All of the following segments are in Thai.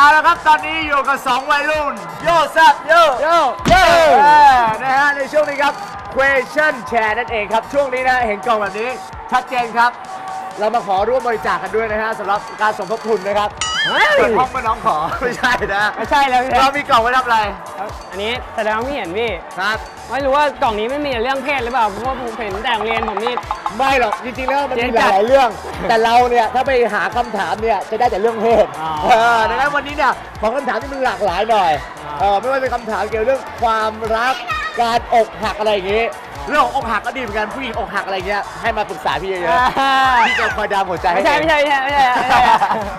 เอาละครับตอนนี้อยู่กับ 2 วัยรุ่น โยซับโยโยโยเออนะฮะในช่วงนี้ครับ question share นั่นเองครับ ช่วงนี้นะเห็นกล่องแบบนี้ชัดเจนครับ เรามาขอร่วมบริจาคกันด้วยนะฮะสำหรับการสมทบทุนนะครับ เฮ้ยเปิดห้องมาน้องขอ ไม่ใช่นะไม่ใช่แล้วพี่เรามีกล่องไว้ทำอะไร อันนี้แสดงว่าไม่เห็นพี่ ครับ ไม่รู้ว่ากล่องนี้ไม่มีแต่เรื่องเพศหรือเปล่า เพราะว่าผมเห็นแต่โรงเรียนผมนี่ ไม่หรอกจริงๆแล้วมันมีเจ๊หจัดลายๆเรื่อง แต่เราเนี่ยถ้าไปหาคำถามเนี่ยจะได้แต่เรื่องเพศอ๋อเออดังนั้นวันนี้เนี่ยของคำถามที่มันหลากหลายหน่อยอ่าเออไม่ว่าจะเป็นคำถามเกี่ยวกับเรื่องความรักการอกหักอะไรอย่างงี้ เรื่องของอกหักก็ดีเหมือนกันผู้หญิงอกหักอะไรเงี้ยให้มาปรึกษาพี่เยอะๆพี่จะคอยดามหัวใจให้ไม่ใช่ไม่ใช่ไม่ใช่ไม่ใช่ไม่ใช่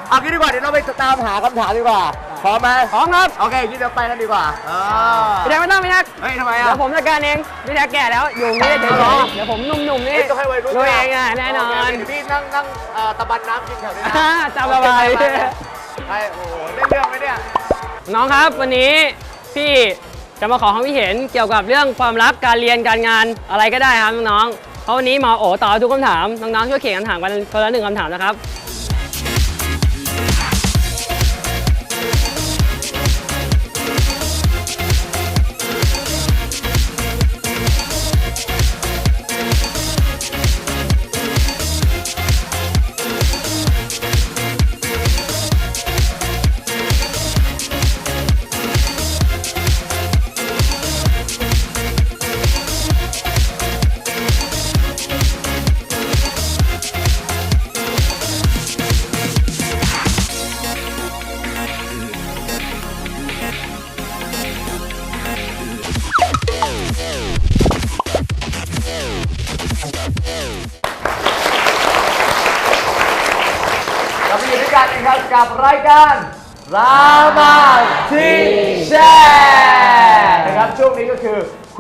เอางี้ดีกว่าเดี๋ยวเราไปตามหาคำถามดีกว่าพร้อมไหมพร้อมครับโอเคงี้เดี๋ยวไปกันดีกว่าเออพี่แท็กไม่ต้องพี่แท็กเฮ้ยทำไมเดี๋อะยวผมจัดการเองพี่แท็กแก่แล้วอยู่นี่เฉอ๋อยๆเดี๋ยวผมหนุ่มๆนี่เฮ้ยต้องให้วัยรุ่นรู้เองอะแน่นอนโเคเดี๋ยวพี่นั่งนั่งเอ่อตะบันน้ำกินแถวนี้นะอ่าจำสบายโอเคไปโอ้โหได้เรื่องไหมเนี่ยน้องครับวันนี้พี่ จะมาขอความคิดเห็นเกี่ยวกับเรื่องความรักการเรียนการงานอะไรก็ได้ครับน้องๆเพราะวันนี้หมอโอตอบทุกคำถามน้องๆช่วยเขียนคำถามกันคนละหนึ่งคำถามนะครับ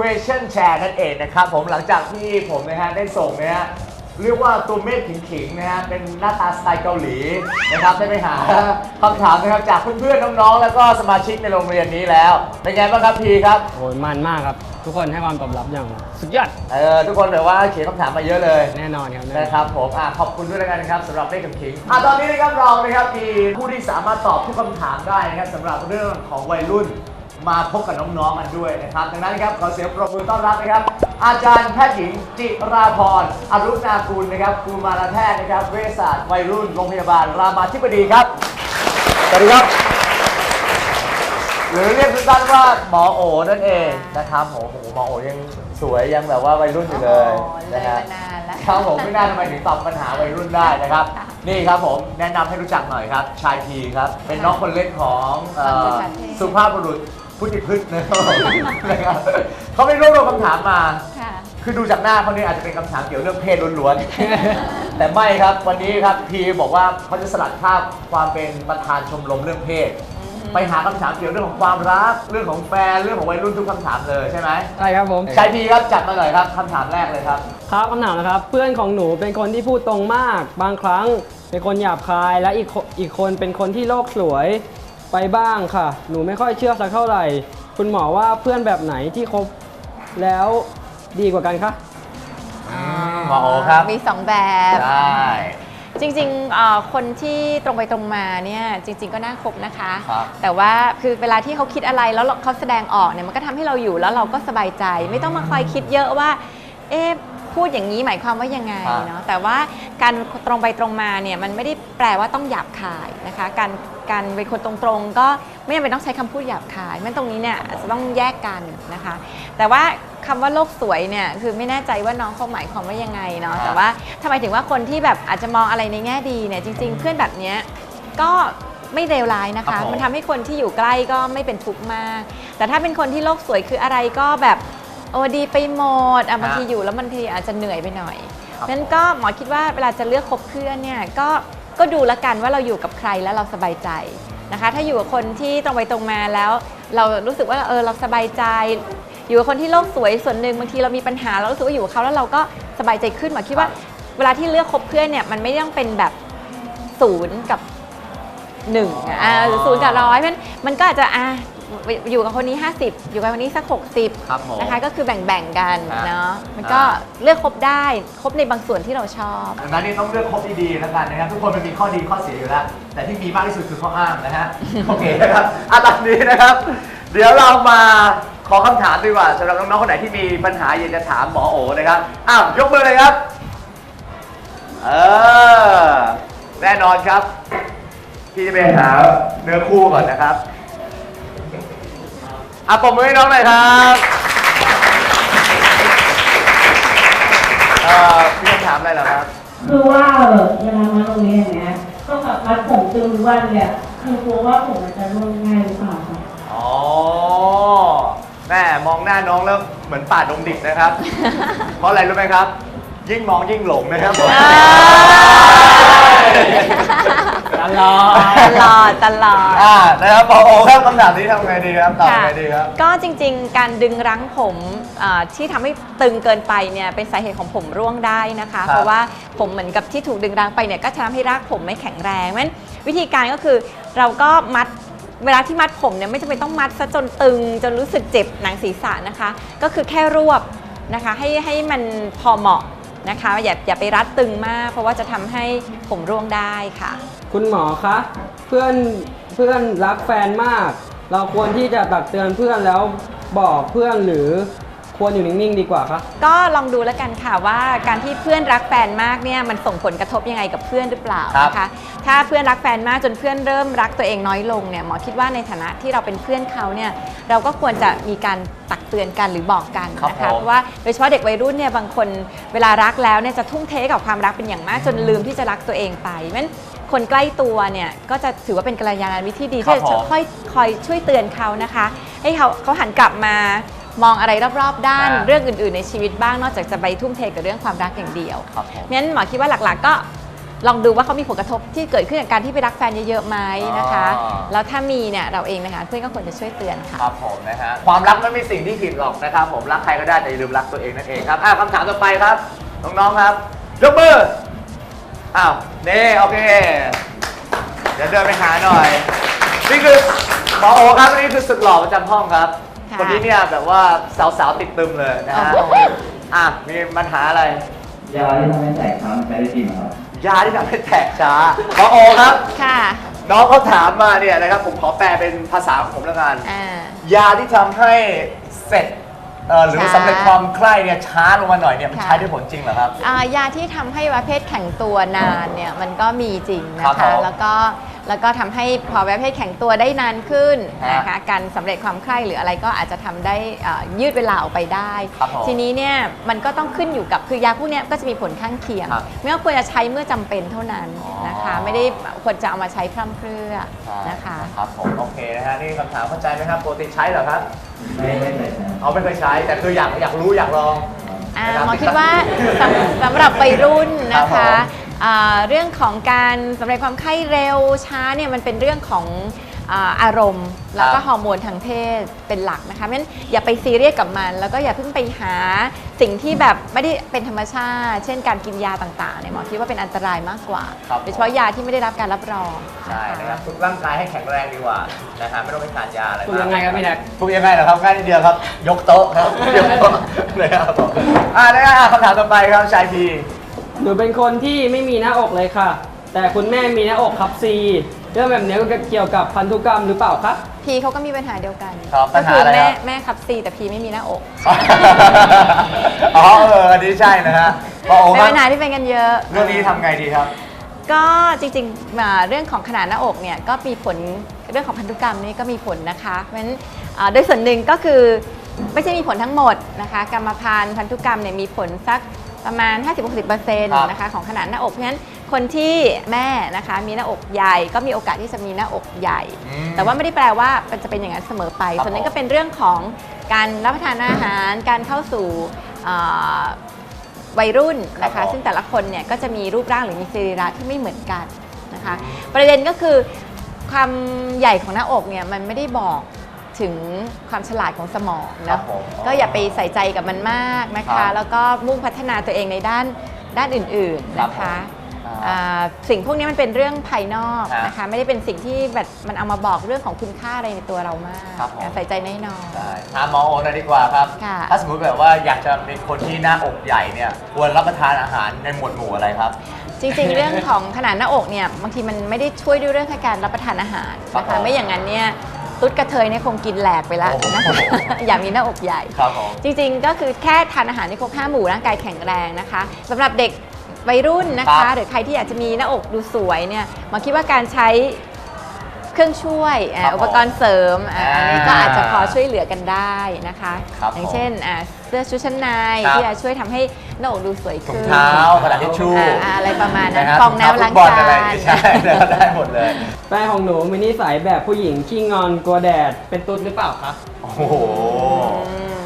question share นั่นเองนะครับผมหลังจากที่ผมนะฮะได้ส่งนะฮะเรียกว่าตัวเมฆขิงๆนะฮะเป็นหน้าตาสไตล์เกาหลีนะครับได้ไปหาคำถามนะครับจากเพื่อนๆน้องๆแล้วก็สมาชิกในโรงเรียนนี้แล้ว เป็นไงบ้างครับพีครับ โอ้ยมันมากครับ ทุกคนให้ความตอบรับอย่างสุดยอดเออทุกคนแบบว่าเขียนคำถามมาเยอะเลย แน่นอนครับแน่นอน นะครับผมอะขอบคุณด้วยแล้วกันนะครับสำหรับเลขกับคิงอะตอนนี้นะครับเรานะครับมีผู้ที่สามารถตอบทุกคำถามได้นะครับสำหรับเรื่องของวัยรุ่น มาพบกับน้องๆกันด้วยนะครับ ดังนั้นครับขอเสียงปรบมือต้อนรับนะครับ อาจารย์แพทย์หญิงจิราพรอรุณากุลนะครับครูมาลาแพทย์นะครับเวชศาสตร์วัยรุ่นโรงพยาบาลรามาธิบดีครับสวัสดีครับ หรือเรียกสั้นๆว่าหมอโอนั่นเองนะครับโอ้โหหมอโอยังสวยยังแบบว่าวัยรุ่นอยู่เลยโอ้โหเลยนะฮะ มานานแล้ว ครับผมไม่น่าทำไมถึงตอบปัญหาวัยรุ่นได้นะครับนี่ครับผมแนะนำให้รู้จักหน่อยครับ ชายพีครับ เป็นน้องคนเล็กของเอ่อของสุชาติสุภาพบุรุษพุทธิพืชนะครับผมนะครับเขาไม่รวบรวมคำถามมา ค่ะ คือดูจากหน้าเขาเนี่ยอาจจะเป็นคำถามเกี่ยวเรื่องเพศล้วนๆ แต่ไม่ครับวันนี้ครับพีบอกว่าเขาจะสลัดภาพความเป็นประธานชมรมเรื่องเพศ ไปหาคำถามเกี่ยวเรื่องของความรัก เรื่องของแฟน เรื่องของวัยรุ่นทุกคำถามเลยใช่ไหมใช่ครับผมชายพีครับจัดมาหน่อยครับคำถามแรกเลยครับ ครับคำถามนะครับ เพื่อนของหนูเป็นคนที่พูดตรงมาก บางครั้งเป็นคนหยาบคาย และอีกคนอีกคนเป็นคนที่โลกสวยไปบ้างค่ะ หนูไม่ค่อยเชื่อสักเท่าไหร่ คุณหมอว่าเพื่อนแบบไหนที่คบแล้วดีกว่ากันคะ หมอโอครับ มีสองแบบใช่ จริงๆเอ่อคนที่ตรงไปตรงมาเนี่ยจริง ๆ ก็น่าคบนะคะ ครับ แต่ว่าคือเวลาที่เขาคิดอะไรแล้วเราเขาแสดงออกเนี่ยมันก็ทำให้เราอยู่แล้วเราก็สบายใจ ไม่ต้องมาคอยคิดเยอะว่า เอ๊ะพูดอย่างนี้หมายความว่ายังไงครับเนาะแต่ว่าการตรงไปตรงมาเนี่ยมันไม่ได้แปลว่าต้องหยาบคายนะคะ การ การเป็นคนตรงๆ ก็ไม่จำเป็นต้องใช้คำพูดหยาบคายมันตรงนี้เนี่ยอาจจะต้องแยกกันนะคะ แต่ว่าคำว่าโลกสวยเนี่ยคือไม่แน่ใจว่าน้องเขาหมายความว่ายังไงเนาะครับแต่ว่าทำไมถึงว่าคนที่แบบอาจจะมองอะไรในแง่ดีเนี่ยจริง ๆ เพื่อนแบบเนี้ยก็ไม่เลวร้ายนะครัคะ บผม มันทำให้คนที่อยู่ใกล้ก็ไม่เป็นทุกข์มาก แต่ถ้าเป็นคนที่โลกสวยคืออะไรก็แบบโอ้ดีไปหมดอะบางทีอยู่แล้วบางทีอาจจะเหนื่อยไปหน่อย ครับนั้นก็หมอคิดว่าเวลาจะเลือกคบเพื่อนเนี่ยก็ ก็ดูละกันว่าเราอยู่กับใครแล้วเราสบายใจนะคะ ถ้าอยู่กับคนที่ตรงไปตรงมาแล้ว เรารู้สึกว่าเออเราสบายใจ อยู่กับคนที่โลกสวยส่วนหนึ่งบางทีเรามีปัญหาเรารู้สึกว่าอยู่กับเขาแล้วเราก็สบายใจขึ้นหมอคิดว่า เวลาที่เลือกคบเพื่อนเนี่ยมันไม่ต้องเป็นแบบศูนย์กับหนึ่งอะอ่าหรือศูนย์กับร้อยมันมันก็อาจจะอะ อยู่กับคนนี้ 50 อยู่กับคนนี้สักครับผม60นะคะก็คือแบ่งๆกันฮะเนาะมันก็อ่า เลือกคบได้คบในบางส่วนที่เราชอบ ดังนั้นนี่ต้องเลือกคบดีๆแล้วกันนะครับทุกคนมันมีข้อดีข้อเสียอยู่แล้ว แต่ที่มีมากที่สุดคือข้ออ้างนะฮะ โอเคนะครับอะตอนนี้นะครับ เดี๋ยวเรามาขอคำถามดีกว่าสำหรับน้องๆคนไหนที่มีปัญหาอยากจะถามหมอโอนะครับอ้าวยกมือเลยครับเออแน่นอนครับ พี่จะไปหาเนื้อคู่ก่อนนะครับ อะปมมือให้น้องหน่อยครับเอ่อพี่จะถามอะไรเหรอครับ คือว่าเวลามาโรงเรียนอย่างเนี้ยต้องแบบมัดผมตึงทุกวันเลยอะคือกลัวว่าผมมันจะร่วงง่ายหรือเปล่าคะอ๋อแม่มองหน้าน้องแล้วเหมือนป่าดงดิบนะครับ เพราะอะไรรู้ไหมครับ ยิ่งมองยิ่งหลงนะครับผมอ่า ตลอด ตลอดตลอด อ่านะครับพอโอครับคำถามนี้ทำไงดีครับตอบไงดีครับ ก็จริงๆ การดึงรั้งผมอ่าที่ทำให้ตึงเกินไปเนี่ยเป็นสาเหตุของผมร่วงได้นะคะครับเพราะว่าผมเหมือนกับที่ถูกดึงรั้งไปเนี่ยก็จะทำให้รากผมไม่แข็งแรงเพราะฉะนั้นวิธีการก็คือเราก็มัดเวลาที่มัดผมเนี่ยไม่จำเป็นต้องมัดซะจนตึงจนรู้สึกเจ็บหนังศีรษะนะคะ ก็คือแค่รวบนะคะให้ให้มันพอเหมาะ นะคะอย่าอย่าไปรัดตึงมาก เพราะว่าจะทำให้ผมร่วงได้ค่ะ คุณหมอคะ เพื่อนเพื่อนรักแฟนมาก เราควรที่จะตักเตือนเพื่อนแล้วบอกเพื่อนหรือ ควรอยู่นิ่งๆ ดีกว่าคะก็ลองดูแล้วกันค่ะว่าการที่เพื่อนรักแฟนมากเนี่ยมันส่งผลกระทบยังไงกับเพื่อนหรือเปล่าครับนะคะถ้าเพื่อนรักแฟนมากจนเพื่อนเริ่มรักตัวเองน้อยลงเนี่ยหมอคิดว่าในฐานะที่เราเป็นเพื่อนเขาเนี่ยเราก็ควรจะมีการตักเตือนกันหรือบอกกันครับนะคะผมเพราะว่าโดยเฉพาะเด็กวัยรุ่นเนี่ยบางคนเวลารักแล้วเนี่ยจะทุ่มเทกับความรักเป็นอย่างมากจนลืมที่จะรักตัวเองไปเพราะฉะนั้นคนใกล้ตัวเนี่ยก็จะถือว่าเป็นกัลยาณมิตรที่ดีครับที่จะผมค่อยคอยช่วยเตือนเขานะคะ ให้เขาเขาหันกลับมา มองอะไรรอบๆ ด้านอ่าเรื่องอื่น ๆ ในชีวิตบ้างนอกจากจะไปทุ่มเทกับเรื่องความรักอย่างเดียวครับผมงั้นหมอคิดว่าหลักๆ ก็ลองดูว่าเขามีผลกระทบที่เกิดขึ้นจากการที่ไปรักแฟนเยอะๆไหมนะคะ อ๋อ แล้วถ้ามีเนี่ยเราเองนะคะเพื่อนก็ควรจะช่วยเตือนค่ะ ครับผมนะฮะความรักไม่มีสิ่งที่ผิดหรอกนะครับ ผมรักใครก็ได้แต่อย่าลืมรักตัวเองนั่นเองครับอะคำถามต่อไปครับน้องๆครับยกมืออ้าวนี่โอเคเดี๋ยวเดินไปหาหน่อยนี่คือหมอโอครับนี่คือสุดหล่อประจำห้องครับ ค่ะ คนนี้เนี่ยแบบว่าสาวๆติดตึมเลยนะฮะโอ้โหอะมีปัญหาอะไร ยาที่ทำให้แตกช้ำใช้ได้จริงเหรอครับ ยาที่ทำให้แตกช้าหมอโอครับ ค่ะน้องเขาถามมาเนี่ยนะครับผมขอแปลเป็นภาษาของผมแล้วกัน อ่ายาที่ทำให้เสร็จเอ่อหรือช้าสำเร็จความใคร่เนี่ยช้าลงมาหน่อยเนี่ยมันค่ะใช้ได้ผลจริงเหรอครับ อ่ายาที่ทำให้ประเภทแข็งตัวนานเนี่ยมันก็มีจริงครันะบคะผมแล้วก็ แล้วก็ทำให้พอประเภทแข็งตัวได้นานขึ้นฮะนะคะการสำเร็จความใคร่หรืออะไรก็อาจจะทำได้อ่ายืดเวลาออกไปได้ ครับผมทีนี้เนี่ยมันก็ต้องขึ้นอยู่กับคือยาพวกเนี้ยก็จะมีผลข้างเคียงครับไม่ว่าควรจะใช้เมื่อจำเป็นเท่านั้นอ๋อนะคะไม่ได้ควรจะเอามาใช้พร่ำเพรื่อนะคะ ครับผมโอเคนะฮะนี่คำถามเข้าใจไหมครับปกติใช้เหรอครับไม่ไม่เคยใช้เอาไม่เคยใช้แต่คืออยากอยากรู้อยากลอง อ่านะครับหมอคิดว่าสำสำหรับวัยรุ่นนะครัคะ บผมอ่า เรื่องของการสำเร็จความไข้เร็วช้าเนี่ยมันเป็นเรื่องของอ่าอารมณ์ แล้วก็ครับฮอร์โมนทางเพศเป็นหลักนะคะเพราะฉะนั้นอย่าไปซีเรียสกับมัน แล้วก็อย่าเพิ่งไปหาสิ่งที่แบบไม่ได้เป็นธรรมชาติ เช่นการกินยาต่างๆเนี่ยหมอคิดว่าเป็นอันตรายมากกว่าครับโดยเฉพาะยาที่ไม่ได้รับการรับรองใช่นะครับฝึกร่างกายให้แข็งแรงดีกว่านะฮะไม่ต้องไปทานยาอะไรฝึกยังไงครับพี่แน็กฝึกยังไงเหรอครับง่ายนิดเดียวครับ ยกโต๊ะครับยกโต๊ะนะครับผมอ่านะครับอะคำถามต่อไปครับชายพี หนูเป็นคนที่ไม่มีหน้าอกเลยค่ะ แต่คุณแม่มีหน้าอกครับซีเรื่องแบบนี้ก็เกี่ยวกับพันธุกรรมหรือเปล่าคะพีเขาก็มีปัญหาเดียวกันครับปัก็ญหาคืออะไรแม่ครับแม่ขับซีแต่พีไม่มีหน้าอกอ๋อเอออันนี้ใช่นะฮะพอโอ้เป็นครับปัญหาที่เป็นกันเยอะ เรื่องนี้ทำไงดีครับ ก็จริงๆมาเรื่องของขนาดหน้าอกเนี่ยก็มีผลเรื่องของพันธุกรรมนี่ก็มีผลนะคะเพราะฉะนั้นอ่าโดยส่วนหนึ่งก็คือไม่ใช่มีผลทั้งหมดนะคะ กรรมพันธุ์พันธุกรรมเนี่ยมีผลสัก ประมาณ 50-60%นะคะของขนาดหน้าอกเพราะฉะนั้นคนที่แม่นะคะมีหน้าอกใหญ่ก็มีโอกาสที่จะมีหน้าอกใหญ่อืมแต่ว่าไม่ได้แปลว่ามันจะเป็นอย่างนั้นเสมอไปครับส่วนนั้นผมก็เป็นเรื่องของการรับประทานอาหาร การเข้าสู่อ่าวัยรุ่นนะครัคะบผมซึ่งแต่ละคนเนี่ยก็จะมีรูปร่างหรือมีสรีระที่ไม่เหมือนกันนะคะ ประเด็นก็คือความใหญ่ของหน้าอกเนี่ยมันไม่ได้บอก ถึงความฉลาดของสมองครันะบผมก็อย่าไปใส่ใจกับมันมากนะครัคะ บแล้วก็มุ่งพัฒนาตัวเองในด้านด้านอื่นๆครับนะคะผมอ่าอ่าสิ่งพวกนี้มันเป็นเรื่องภายนอกฮะนะคะ ไม่ได้เป็นสิ่งที่แบบมันเอามาบอกเรื่องของคุณค่าอะไรในตัวเรามากครับผม ใส่ใจน้อย ได้ถามหมอโอหน่อยดีกว่าครับ ค่ะ ถ้าสมมุติแบบว่าอยากจะเป็นคนที่หน้าอกใหญ่เนี่ย ควรรับประทานอาหารในหมวดหมู่อะไรครับๆจริงๆ เรื่องของขนาดหน้าอกเนี่ยบางทีมันไม่ได้ช่วยด้วยเรื่องแค่การรับประทานอาหารนะครัคะบไม่อย่างนั้นเนี่ย ตุ๊ดกระเทยเนี่ยคงกินแหลกไปแล้วโอ้โหนะคะอยากมีหน้าอกใหญ่ ครับผม จริงๆ ก็คือแค่ทานอาหารในครบห้าหมู่ร่างกายแข็งแรงนะคะสำหรับเด็กวัยรุ่นนะครัคะ บหรือใครที่อยากจะมีหน้าอกดูสวยเนี่ยหมาคิดว่าการใช้เครื่องช่วยอ่าครับผมอุปกรณ์เสริมอ่าอ่าอันนี้ก็อาจจะพอช่วยเหลือกันได้นะคะ ครับอย่างผมเช่นอ่าเสื้อชุดชั้นในครับ ที่จะช่วยทำให้หน้าอกดูสวยถุขึ้งนเท้ากระดาษทิชชู่อ่าอ่าอะไรประมาณนั้นนะฮะฟองน้ำล้างถุเท้ฟุตบอลจาอะไรนใช่แล้วได้หมดเลยแฟนของหนูมีนิสัยแบบผู้หญิงขี้งอนกลัวแดดเป็นตุ๊ดหรือเปล่าคะ โอ้โหอืม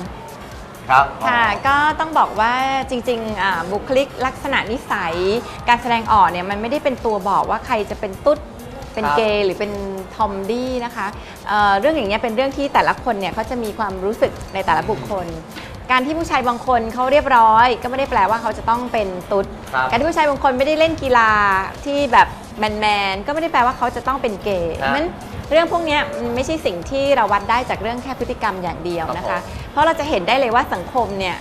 ครับ ค่ะก็ต้องบอกว่าจริงๆอ่าบุคลิกลักษณะนิสัย การแสดงออกเนี่ยมันไม่ได้เป็นตัวบอกว่าใครจะเป็นตุ๊ดเป็นเกย์หรือเป็นทอมดี้นะคะเอ่อเรื่องอย่างเงี้ยเป็นเรื่องที่แต่ละคนเนี่ยเขาจะมีความรู้สึกในแต่ละบุคคล การที่ผู้ชายบางคนเขาเรียบร้อย ก็ไม่ได้แปลว่าเขาจะต้องเป็นตุ๊ด ครับ การที่ผู้ชายบางคนไม่ได้เล่นกีฬาที่แบบแมนๆก็ไม่ได้แปลว่าเขาจะต้องเป็นเกย์ครับมันเรื่องพวกเนี้ยมันไม่ใช่สิ่งที่เราวัดได้จากเรื่องแค่พฤติกรรมอย่างเดียวนะครัคะ บผมเพราะเราจะเห็นได้เลยว่าสังคมเนี่ย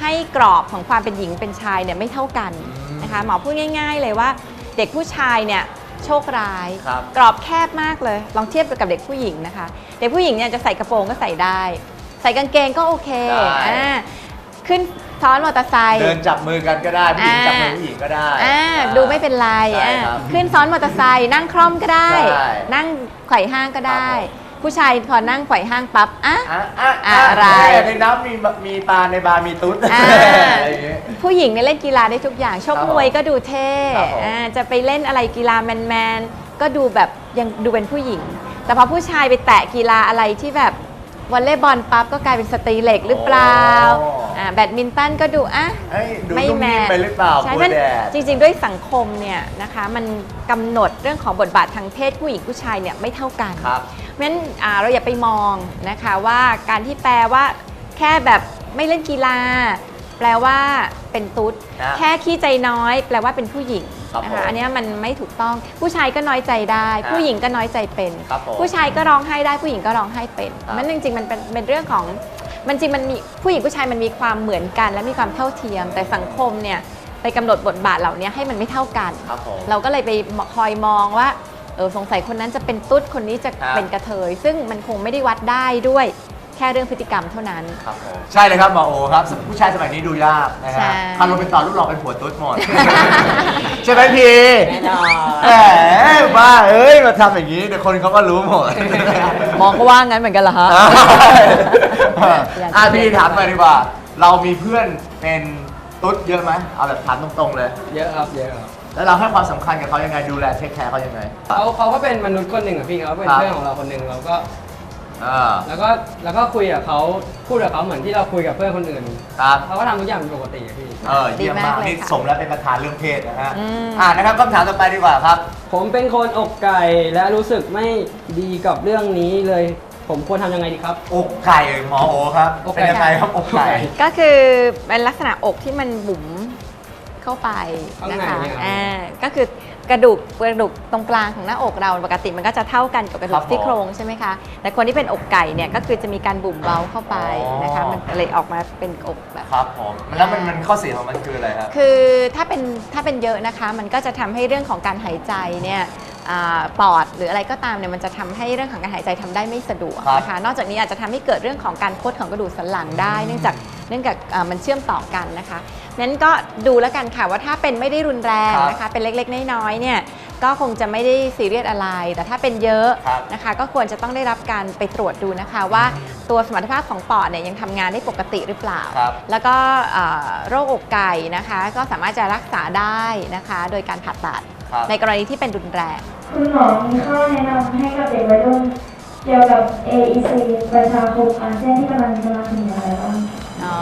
ให้กรอบของความเป็นหญิงเป็นชายเนี่ยไม่เท่ากันอืมนะคะหมอพูดง่าย ๆ เลยว่าเด็กผู้ชายเนี่ยโชคร้าย ครับ กรอบแคบมากเลย ลองเทียบกับเด็กผู้หญิงนะคะ เด็กผู้หญิงเนี่ยจะใส่กระโปรงก็ใส่ได้ ใส่กางเกงก็โอเคได้ อ่าขึ้นซ้อนมอเตอร์ไซค์ เดินจับมือกันก็ได้ผู้หญิงอ่าจับมือผู้หญิงก็ได้อ่า ดูไม่เป็นไรใช่อ่าครับขึ้นซ้อนมอเตอร์ไซค์นั่งคล่อมก็ได้ ใช่นั่งไขว่ห้างก็ได้ ครับผม ผู้ชายพอนั่งไขว่ห้างปั๊บอะ อะอะอะอะไร ในน้ำมีมีปลาในบาร์มีตุ๊ดอ่าอะไรอย่างเงี้ย ผู้หญิงเนี่ยเล่นกีฬาได้ทุกอย่างชกครับมวยก็ดูเท่ครับผม อ่าจะไปเล่นอะไรกีฬาแมนๆก็ดูแบบยังดูเป็นผู้หญิง แต่พอผู้ชายไปแตะกีฬาอะไรที่แบบ วอลเลย์บอลปั๊บก็กลายเป็นสตรีเหล็กหรือเปล่าโอ้อ่าแบดมินตันก็ดูอะเฮ้ยดูไม่นุ่มแมนิ่มนไปหรือเปล่าใช่กลัวเพราะแดด จริงๆ ด้วยสังคมเนี่ยนะคะมันกำหนดเรื่องของบทบาททางเพศผู้หญิงผู้ชายเนี่ยไม่เท่ากันครับ เพราะฉะนั้นอ่าเราอย่าไปมองนะคะว่าการที่แปลว่าแค่แบบไม่เล่นกีฬา แปลว่าเป็นตุ๊ดนะแค่ขี้ใจน้อย แปลว่าเป็นผู้หญิง ครับนะผมคะอันเนี้ยมันไม่ถูกต้องผู้ชายก็น้อยใจได้ครับผู้หญิงก็น้อยใจเป็น ครับผมผู้ชายก็ร้องไห้ได้ผู้หญิงก็ร้องไห้เป็นครับ มันจริงๆมันเป็นเป็นเรื่องของมันจริงมันมีผู้หญิงผู้ชายมันมีความเหมือนกัน และมีความเท่าเทียม แต่สังคมเนี่ยไปกำหนดบทบาทเหล่านี้ให้มันไม่เท่ากัน ครับผม เราก็เลยไปคอยมองว่าเออสงสัยคนนั้นจะเป็นตุ๊ดคนนี้จะครับเป็นกระเทย ซึ่งมันคงไม่ได้วัดได้ด้วย แค่เรื่องพฤติกรรมเท่านั้น ครับผมใช่เลยครับหมอโอครับผู้ชายสมัยนี้ดูยากนะใช่ ฮะคารมเป็นต่อรูปหล่อเป็นผัวตุ๊ดหมด ใช่ไหมพีแน่นอนแหมบ้าเอ้ยมาทำอย่างนี้เดี๋ยวคนเขาก็รู้หมดมองก็ว่างั้นเหมือนกันเหรอฮะอะพี่ถามหน่อยดีกว่า เรามีเพื่อนเป็นตุ๊ดเยอะไหมเอาแบบถามตรงๆเลย เยอะครับเยอะครับแล้วเราให้ความสำคัญกับเขายังไงดูแลเทคแคร์เขายังไง เขาเขาก็เป็นมนุษย์คนหนึ่งอะพี่เขาเป็นครับ เพื่อนของเราคนหนึ่งเราก็ อ่าแล้วก็แล้วก็คุยกับเขาพูดกับเขาเหมือนที่เราคุยกับเพื่อนคนอื่นครับ เขาก็ทำทุกอย่างเป็นปกติอะพี่ เออ เยี่ยมมาก ดีมากเลยนี่ค่ะสมแล้วเป็นประธานเรื่องเพศนะฮะ อืม อ่านะครับคำถามต่อไปดีกว่าครับ ผมเป็นคนอกไก่และรู้สึกไม่ดีกับเรื่องนี้เลย ผมควรทำยังไงดีครับ อกไก่หมอโอครับ อกไก่ เป็นยังไงครับอกไก่ ก็คือเป็นลักษณะอกที่มันบุ๋มเข้าไปข้างนะในคะเนี่ย อ่าก็คือ กระดูกกระดูกตรงกลางของหน้าอกเราปกติมันก็จะเท่ากันกับกระดูครักบผมซี่โครงใช่ไหมคะแต่คนที่เป็นอกไก่เนี่ยก็คือจะมีการบุ๋มเบ้าเข้าไปอ๋อนะคะมันเลยออกมาเป็นอกแบบ ครับผมแล้วมันมันข้อเสียของมันคืออะไรครับ คือถ้าเป็นถ้าเป็นเยอะนะคะ มันก็จะทำให้เรื่องของการหายใจเนี่ยอ่า ปอดหรืออะไรก็ตามเนี่ยมันจะทำให้เรื่องของการหายใจทำได้ไม่สะดวกครับนะคะนอกจากนี้อาจจะทำให้เกิดเรื่องของการคดของกระดูกสันหลังได้ เนื่องจากเนื่องจากอ่ามันเชื่อมต่อกันนะคะนั้นก็ดูแล้วกันค่ะว่าถ้าเป็นไม่ได้รุนแรงครับนะคะเป็นเล็กๆน้อยๆเนี่ยก็คงจะไม่ได้ซีเรียสอะไร แต่ถ้าเป็นเยอะครับนะคะ ก็ควรจะต้องได้รับการไปตรวจดูนะคะ ว่าตัวสมรรถภาพของปอดเนี่ยยังทำงานได้ปกติหรือเปล่าครับแล้วก็เอ่อโรคอกไก่นะคะ ก็สามารถจะรักษาได้นะคะ โดยการผ่าตัดครับ ในกรณีที่เป็นรุนแรงคุณหมอมีข้อแนะนำให้กับเด็กวัยรุ่นเกี่ยวกับ AEC ประชาคมอาเซียนที่กำลังจะมาถึงอะไรบ้างอ๋อ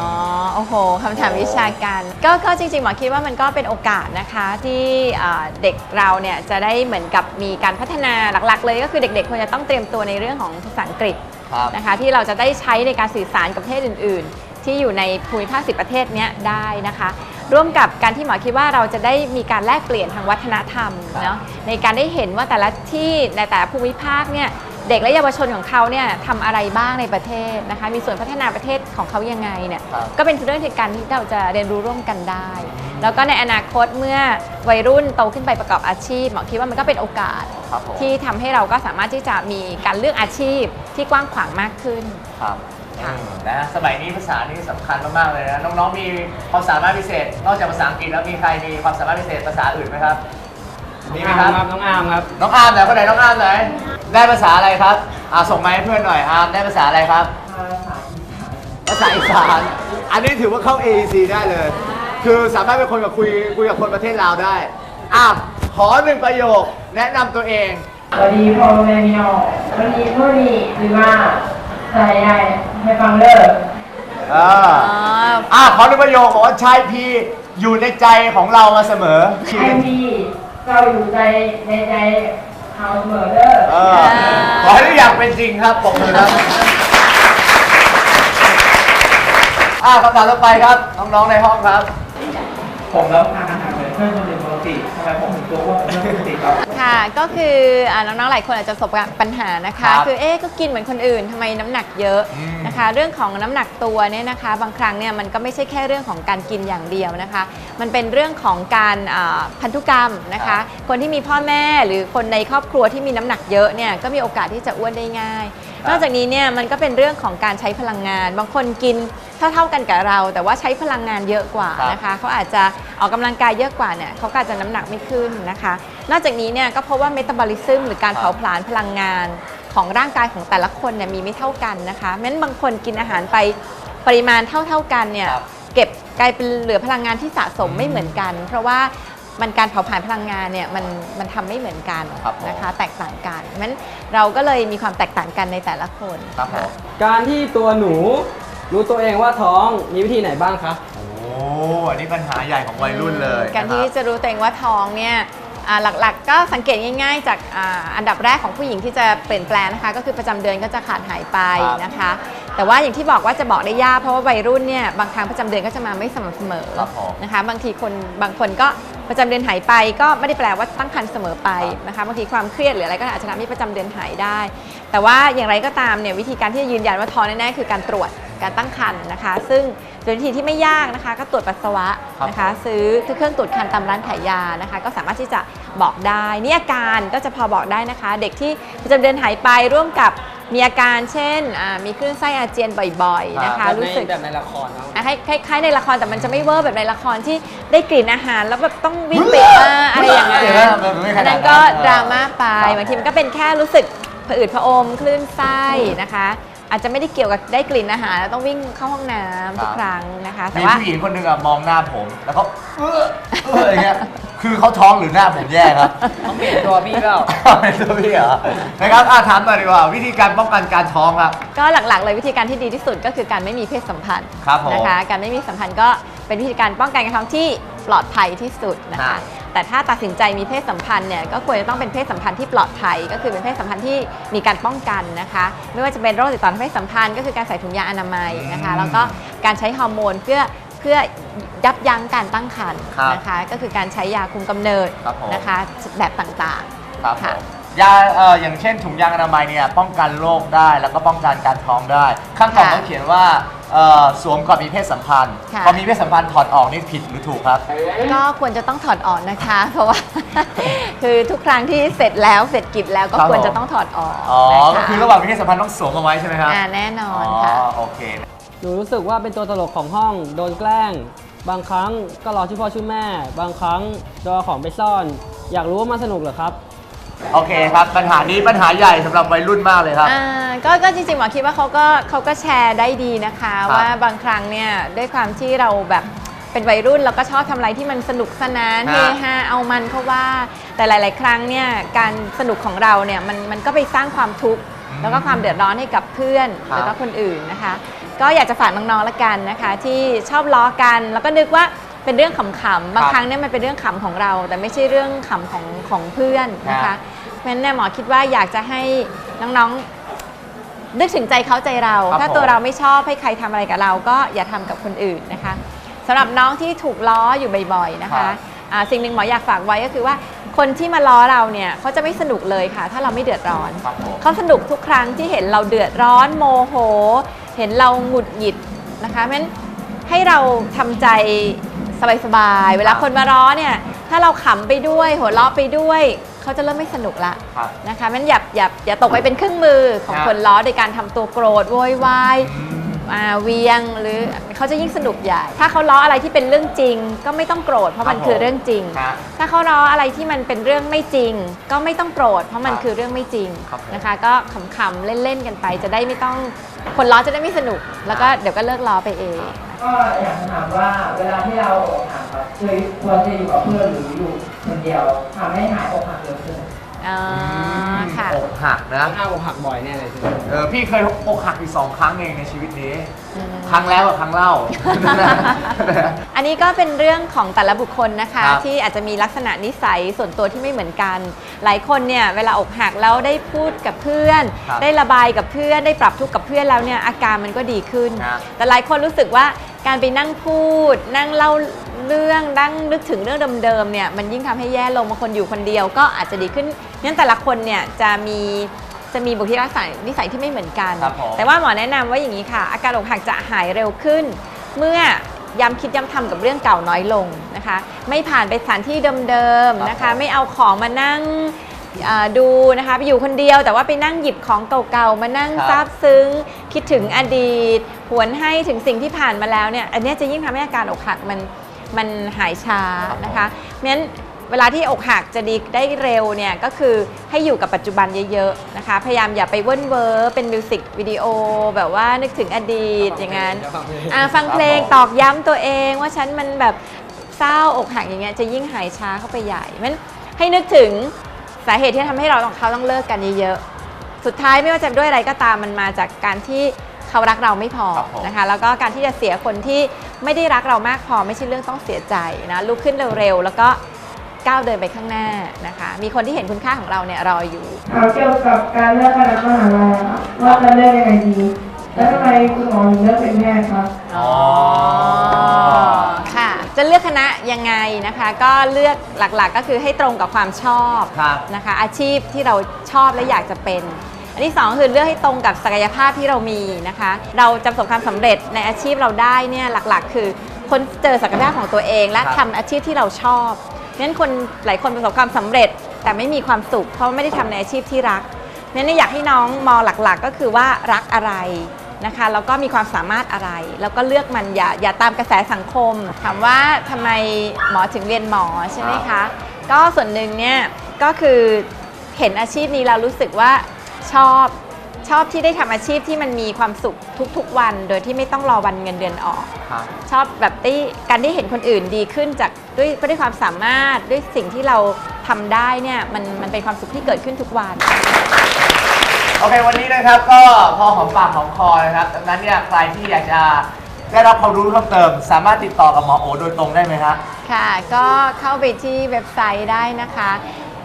โอ้โหคำถามวิชาการ ก็ก็จริงๆหมอคิดว่ามันก็เป็นโอกาสนะคะที่อ่าเด็กเราเนี่ยจะได้เหมือนกับมีการพัฒนาหลักๆ เลยก็คือเด็กๆควรจะต้องเตรียมตัวในเรื่องของภาษาอังกฤษครับนะคะที่เราจะได้ใช้ในการสื่อสารกับประเทศอื่น ๆ ที่อยู่ในภูมิภาคสิประเทศเนี้ยได้นะคะ ร่วมกับการที่หมอคิดว่าเราจะได้มีการแลกเปลี่ยนทางวัฒนธรรมครับเนาะในการได้เห็นว่าแต่ละที่ในแต่ละภูมิภาคเนี่ยเด็กและเยาวชนของเขาเนี่ยทำอะไรบ้างในประเทศนะคะ มีส่วนพัฒนาประเทศของเขายังไงเนี่ยครับก็เป็นเรื่องที่การที่เราจะเรียนรู้ร่วมกันได้ แล้วก็ในอนาคตเมื่อวัยรุ่นโตขึ้นไปประกอบอาชีพหมอคิดว่ามันก็เป็นโอกาสครับผมที่ทำให้เราก็สามารถที่จะมีการเลือกอาชีพที่กว้างขวางมากขึ้น ครับค่ะอืมนะสมัยนี้ภาษานี่สำคัญมากๆเลยนะน้องๆมีความสามารถพิเศษ นอกจากภาษาอังกฤษแล้วมีใครมีความสามารถพิเศษภาษาอื่นไหมครับมีไหมครับ น้องอาร์มครับน้องอาร์มไหนคนไหนน้องอาร์มไหนได้ภาษาอะไรครับอ่าส่งมาให้เพื่อนหน่อยอาร์มได้ภาษาอะไรครับภาษาอีสานอันนี้ถือว่าเข้า AEC ได้เลย คือสามารถเป็นคนกับคุยคุยกับคนประเทศลาวได้อะขอหนึ่งประโยคแนะนำตัวเอง สวัสดีพ่อแม่พี่น้องวันนี้พวกนี้หรือว่าใส่ใหญ่ ให้ฟังเลิกเอออะขอหนึ่งประโยคบอกว่าชายพีอยู่ในใจของเรามาเสมอ ไอพี่เจ้าอยู่ใจในใจเขาเสมอเด้อเออขอให้ทุกอย่างเป็นจริงครับปรบมือครับ อะคำถามต่อไปครับ น้องๆในห้องครับ ผมแล้วทานอาหารเหมือนเพื่อนคนอื่นปกติทำไมผมถึงตัวอ้วนเหมือนเพื่อนปกติครับ ค่ะก็คืออ่าน้องๆหลายคนอาจจะประสบปัญหานะคะ ครับคือเอ๊ะก็กินเหมือนคนอื่นทำไมน้ำหนักเยอะอืมนะคะ เรื่องของน้ำหนักตัวเนี่ยนะคะ บางครั้งเนี่ยมันก็ไม่ใช่แค่เรื่องของการกินอย่างเดียวนะคะ มันเป็นเรื่องของการอ่าพันธุกรรมนะคะคนที่มีพ่อแม่หรือคนในครอบครัวที่มีน้ำหนักเยอะเนี่ยก็มีโอกาสที่จะอ้วนได้ง่ายครับนอกจากนี้เนี่ยมันก็เป็นเรื่องของการใช้พลังงาน บางคนกิน เท่าๆกันกับเรา แต่ว่าใช้พลังงานเยอะกว่าครับนะคะเขาอาจจะออกกำลังกายเยอะกว่าเนี่ยเขาก็อาจจะน้ำหนักไม่ขึ้นนะคะ นอกจากนี้เนี่ยก็เพราะว่าเมตาบอลิซึมหรือการครับเผาผลาญพลังงานของร่างกายของแต่ละคนเนี่ยมีไม่เท่ากันนะคะแม้นบางคนกินอาหารไปปริมาณเท่าๆกันเนี่ยครับเก็บกลายเป็นเหลือพลังงานที่สะสมไม่เหมือนกัน เพราะว่ามันการเผาผลาญพลังงานเนี่ยมันมันทำไม่เหมือนกันครับผมนะคะ แตกต่างกันงั้นเราก็เลยมีความแตกต่างกันในแต่ละคนครับผมการที่ตัวหนู รู้ตัวเองว่าท้องมีวิธีไหนบ้างคะ โอ้อันนี้ปัญหาใหญ่ของวัยรุ่นเลยการที่นะคบจะรู้ตัวเองว่าท้องเนี่ยอ่าหลักๆ ก็สังเกตง่าย ๆ จากอาอันดับแรกของผู้หญิงที่จะเปลี่ยนแปลงนะคะ ก็คือประจำเดือนก็จะขาดหายไปครับนะคะ แต่ว่าอย่างที่บอกว่าจะบอกได้ยากเพราะว่าวัยรุ่นเนี่ยบางครั้งประจำเดือนก็จะมาไม่สม่ำเสมอครับผม นะคะ บางทีคนบางคนก็ประจำเดือนหายไป ก็ไม่ได้แปลว่าตั้งครรภ์เสมอไปนะคะบางทีความเครียดหรืออะไรก็อาจจะทำให้ประจำเดือนหายได้ แต่ว่าอย่างไรก็ตามเนี่ยวิธีการที่จะยืนยันว่าท้องแน่ๆคือการตรวจ การตั้งครรภ์นะคะ ซึ่งโดยวิธีที่ไม่ยากนะคะ ก็ตรวจปัสสาวะนะคะ ซื้อเครื่องตรวจคันตามร้านขายยานะคะ ก็สามารถที่จะบอกได้นี่อาการก็จะพอบอกได้นะคะ เด็กที่ประจำเดือนหายไปร่วมกับมีอาการเช่นอ่ามีคลื่นไส้อาเจียนบ่อยๆนะคะแบบรู้ในสึกแบบในละครเนาะอะคล้ายคล้ายๆในละครแต่มันจะไม่เวอร์แบบในละครที่ได้กลิ่นอาหารแล้วแบบต้องวิ่งไปมาอะไรอย่างนั้นเดี๋ยวนะมันไม่ขนาดนั้นอันนั้นก็ดราม่าไปครับบางทีมันก็เป็นแค่รู้สึกผะอืดผะอมคลื่นไส้นะคะ อาจจะไม่ได้เกี่ยวกับได้กลิ่นอาหารแล้วต้องวิ่งเข้าห้องน้ำทุกครั้งนะคะ แต่มีว่า ผู้หญิงคนหนึ่งอะมองหน้าผมแล้วเขาเออเอออย่างเงี้ยคือเขาท้องหรือหน้าผมแย่ครับ ต้องเปลี่ยนตัวพี่เปล่า เป็นตัวพี่เหรอนะครับอะถามหน่อยดีกว่า วิธีการป้องกันการท้องครับ ก็หลักๆ เลยวิธีการที่ดีที่สุดก็คือการไม่มีเพศสัมพันธ์ครับผมนะคะ การไม่มีสัมพันธ์ก็เป็นวิธีการป้องกันการท้องที่ปลอดภัยที่สุดนะครัคะ บ แต่ถ้าตัดสินใจมีเพศสัมพันธ์เนี่ยก็ควรจะต้องเป็นเพศสัมพันธ์ที่ปลอดภัย ก็คือเป็นเพศสัมพันธ์ที่มีการป้องกันนะคะ ไม่ว่าจะเป็นโรคติดต่อทางเพศสัมพันธ์ก็คือการใส่ถุงยางอนามัยนะคะแล้วก็การใช้ฮอร์โมนเพื่อเพื่อยับยั้งการตั้งครรภ์ครับนะคะ ก็คือการใช้ยาคุมกำเนิดครับผม นะคะแบบต่างๆ ครับผค่ะม ยาเอ่ออย่างเช่นถุงยางอนามัยเนี่ยป้องกันโรคได้แล้วก็ป้องกันการท้องได้ ข้างกล่องค่ะเขาเขียนว่าเอ่อสวมก่อนมีเพศสัมพันธ์ค่ะ พอมีเพศสัมพันธ์ถอดออกนี่ผิดหรือถูกครับ ก็ควรจะต้องถอดออกนะคะ เพราะว่า คือทุกครั้งที่เสร็จแล้วเสร็จกิจแล้วก็ครับควรผมจะต้องถอดออกอ๋อนะคะก็คือระหว่างมีเพศสัมพันธ์ต้องสวมเอาไว้ใช่ไหมครับอ่าแน่นออ๋นอค่ะ โอเค หนูรู้สึกว่าเป็นตัวตลกของห้องโดนแกล้ง บางครั้งก็รอชื่อพ่อชื่อแม่ บางครั้งโดนเอาของไปซ่อน อยากรู้ว่ามันสนุกเหรอครับ โอเคครับ ปัญหานี้ปัญหาใหญ่สำหรับวัยรุ่นมากเลยครับ อ่าก็ก็จริงๆหมอคิดว่าเขาก็เขาก็แชร์ได้ดีนะคะครับว่าบางครั้งเนี่ยด้วยความที่เราแบบเป็นวัยรุ่นเราก็ชอบทำอะไรที่มันสนุกสนานฮะเฮฮาเอามันเขาว่า แต่หลาย ๆ ครั้งเนี่ยการสนุกของเราเนี่ยมันมันก็ไปสร้างความทุกข์แล้วก็ความเดือดร้อนให้กับเพื่อนครับ แล้วก็คนอื่นนะคะ ก็อยากจะฝากน้องๆละกันนะคะ ที่ชอบล้อกัน แล้วก็นึกว่าเป็นเรื่องขำๆบางครั้งเนี่ยมันเป็นเรื่องขำของเรา แต่ไม่ใช่เรื่องขำของของเพื่อนนะคะ เพราะฉะนั้นเนี่ยหมอคิดว่าอยากจะให้น้องๆ นึกถึงใจเขาใจเรา ครับถ้าผมตัวเราไม่ชอบให้ใครทำอะไรกับเรา ก็อย่าทำกับคนอื่นนะคะสำหรับน้องที่ถูกล้ออยู่บ่อยๆนะครัคะบอ่าสิ่งหนึ่งหมออยากฝากไว้ก็คือว่าคนที่มาล้อเราเนี่ยเขาจะไม่สนุกเลยค่ะ ถ้าเราไม่เดือดร้อน ครับผม เขาสนุกทุกครั้งที่เห็นเราเดือดร้อนโมโห เห็นเราหงุดหงิดนะคะเพราะฉะนั้นให้เราทำใจสบายๆ เวลาครับคนมาล้อเนี่ย ถ้าเราขำไปด้วย หัวเราะไปด้วย เขาจะเริ่มไม่สนุกละครับ นะคะมันอย่าอย่าอย่าตกไปเป็นเครื่องมือของครับคนล้อโดยการทำตัวโกรธโวยวายอ่าเวียงหรือเขาจะยิ่งสนุกใหญ่ ถ้าเขาล้ออะไรที่เป็นเรื่องจริง ก็ไม่ต้องโกรธเพราะมันครับผม คือเรื่องจริง ฮะ ถ้าเขาล้ออะไรที่มันเป็นเรื่องไม่จริง ก็ไม่ต้องโกรธเพราะมันครับคือเรื่องไม่จริงครับผม นะคะ ก็ขำๆเล่นๆกันไปจะได้ไม่ต้องคนล้อจะได้ไม่สนุก แล้วก็เดี๋ยวก็เลิกล้อไปเอง ก็อยากจะถามว่าเวลาที่เราอกหักเคยควรจะอยู่กับเพื่อนหรืออยู่คนเดียวทำให้หายอกหักเร็วขึ้น อ๋อค่ะ อกหักนะ ถ้าอกหักบ่อยแน่เลยใช่ไหมเออพี่เคยอกหักอีกสองครั้งเองในชีวิตนี้อืมครั้งแล้วกับครั้งเล่า อันนี้ก็เป็นเรื่องของแต่ละบุคคลนะคะ ครับที่อาจจะมีลักษณะนิสัยส่วนตัวที่ไม่เหมือนกัน หลายคนเนี่ยเวลาอกหักแล้วได้พูดกับเพื่อน ครับได้ระบายกับเพื่อน ได้ปรับทุกข์กับเพื่อนแล้วเนี่ยอาการมันก็ดีขึ้น ครับแต่หลายคนรู้สึกว่าการไปนั่งพูด นั่งเล่าเรื่องนั่งนึกถึงเรื่องเดิมๆเนี่ยมันยิ่งทำให้แย่ลงบางคนอยู่คนเดียว ก็อาจจะดีขึ้น งั้นแต่ละคนเนี่ยจะมีจะมีบุคลิกลักษณะนิสัยที่ไม่เหมือนกัน ครับผม แต่ว่าหมอแนะนำว่าอย่างนี้ค่ะ อาการอกหักจะหายเร็วขึ้น เมื่อย้ำคิดย้ำทำกับเรื่องเก่าน้อยลงนะคะ ไม่ผ่านไปสถานที่เดิมๆนะคะ ไม่เอาของมานั่งอ่าดูนะคะไปอยู่คนเดียว แต่ว่าไปนั่งหยิบของเก่าๆมานั่งครับ ซาบซึ้ง คิดถึงอดีต หวนให้ถึงสิ่งที่ผ่านมาแล้วเนี่ยอันเนี้ยจะยิ่งทำให้อาการอกหักมันมันหายช้านะคะเพราะฉะนั้น เวลาที่อกหักจะดีได้เร็วเนี่ยก็คือให้อยู่กับปัจจุบันเยอะๆนะคะ พยายามอย่าไปเว่นเวอร์เป็นมิวสิกวิดีโอ แบบว่านึกถึงอดีตอย่างนั้นฟังเพลงอ่าฟังเพลงตอกย้ำตัวเองว่าฉันมันแบบเศร้าอกหักอย่างเงี้ยจะยิ่งหายช้าเข้าไปใหญ่มันให้นึกถึงสาเหตุที่ทำให้เราต้องเขาต้องเลิกกันเยอะๆสุดท้ายไม่ว่าจะด้วยอะไรก็ตามมันมาจากการที่เขารักเราไม่พอนะคะ แล้วก็การที่จะเสียคนที่ไม่ได้รักเรามากพอไม่ใช่เรื่องต้องเสียใจนะลุกขึ้นเร็วๆแล้วก็ ก้าวเดินไปข้างหน้านะคะ มีคนที่เห็นคุณค่าของเราเนี่ยรออยู่ถามเกี่ยวกับการเลือกคณะมหาลัยครับว่าจะเลือกยังไงดี แล้วทำไมคุณหมอถึงเลือกเป็นแพทย์ครับอ๋อ ค่ะ จะเลือกคณะยังไงนะคะ ก็เลือกหลักๆก็คือให้ตรงกับความชอบครับ นะคะ อาชีพที่เราชอบและอยากจะเป็น อันที่สองคือเลือกให้ตรงกับศักยภาพที่เรามีนะคะ เราจะประสบความสำเร็จในอาชีพเราได้เนี่ยหลักๆ คือคนเจอศักยภาพของตัวเอง และครับ ทำอาชีพที่เราชอบ งั้นคนหลายคนประสบความสำเร็จ แต่ไม่มีความสุข เพราะไม่ได้ทำในอาชีพที่รักนั้นอยากให้น้องมองหลักๆ ก็คือว่ารักอะไรนะคะแล้วก็มีความสามารถอะไร แล้วก็เลือกมันอย่าอย่าตามกระแสสังคม ถามว่าทำไมหมอถึงเรียนหมอใช่ไหมคะ ก็ส่วนหนึ่งเนี่ยก็คือเห็นอาชีพนี้เรารู้สึกว่าชอบ ชอบที่ได้ทำอาชีพที่มันมีความสุขทุกๆวัน โดยที่ไม่ต้องรอวันเงินเดือนออก ครับชอบแบบได้การได้เห็นคนอื่นดีขึ้นจากด้วยด้วยความสามารถด้วยสิ่งที่เราทำได้เนี่ยมันมันเป็นความสุขที่เกิดขึ้นทุกวัน โอเควันนี้นะครับก็พอหอมปากหอมคอนะครับดังนั้นเนี่ยใครที่อยากจะได้รับความรู้เพิ่มเติม สามารถติดต่อกับหมอโอโดยตรงได้ไหมครับค่ะ ก็เข้าไปที่เว็บไซต์ได้นะคะ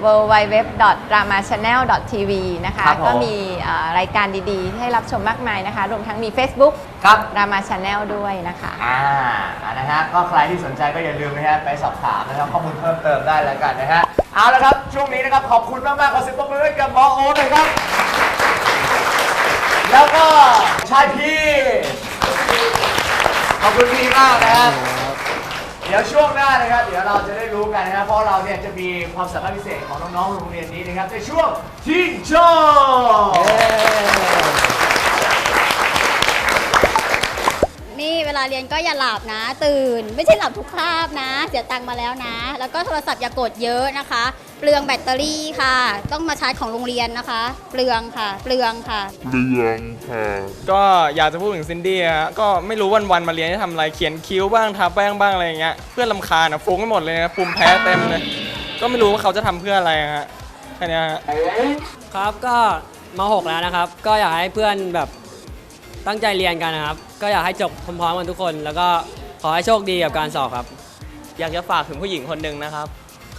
w w w d r a m a c h a n n e l t v นะคะ ครับผม ก็มีเอ่อรายการดีๆ ให้รับชมมากมายนะคะ รวมทั้งมี Facebook ครับ r a m a Channel ด้วยนะคะ อ่านะฮะ ก็ใครที่สนใจก็อย่าลืมนะฮะ ไปสอบถามนะครับข้อมูลเพิ่มเติมได้แล้วกันนะฮะ เอาละครับ ช่วงนี้นะครับ ขอบคุณมากๆขอเสียงปรบมือให้กับหมอโอหน่อยครับ แล้วก็ชายพี่ ขอบคุณพี่มากนะครับ เดี๋ยวช่วงหน้านะครับ เดี๋ยวเราจะได้รู้กันนะครับ เพราะเราเนี่ยจะมีความสามารถพิเศษของน้องๆโรงเรียนนี้นะครับในช่วงทีนโชว์ นี่เวลาเรียนก็อย่าหลับนะ ตื่น ไม่ใช่หลับทุกคาบนะ เสียตังค์มาแล้วนะ แล้วก็โทรศัพท์อย่ากดเยอะนะคะ เปลืองแบตเตอรี่ค่ะ ต้องมาชาร์จของโรงเรียนนะคะ เปลืองค่ะ เปลืองค่ะก็อยากจะพูดถึงซินดี้ฮะก็ไม่รู้วันๆมาเรียนจะทำอะไรเขียนคิ้วบ้างทาแป้งบ้างอะไรอย่างเงี้ยเพื่อนลำคาญอะฟุ้งไปหมดเลยนะภูมิแพ้เต็มเลย ก็ไม่รู้ว่าเขาจะทำเพื่ออะไรฮะแค่เนี้ยฮะ ครับก็ม .6 แล้วนะครับ ก็อยากให้เพื่อนแบบ ตั้งใจเรียนกันนะครับ ก็อยากให้จบพร้อมๆกันทุกคน แล้วก็ขอให้โชคดีกับการสอบครับ อยากจะฝากถึงผู้หญิงคนหนึ่งนะครับ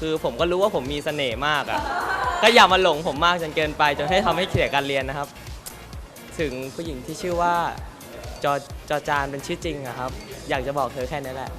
คือผมก็รู้ว่าผมมีเสน่ห์มากอะ่ะ ก็อย่ามาหลงผมมากจนเกินไปจนให้ทำให้เสียการเรียนนะครับ ถึงผู้หญิงที่ชื่อว่าจอจอจานเป็นชื่อจริงอะครับ อยากจะบอกเธอแค่นี้แหละ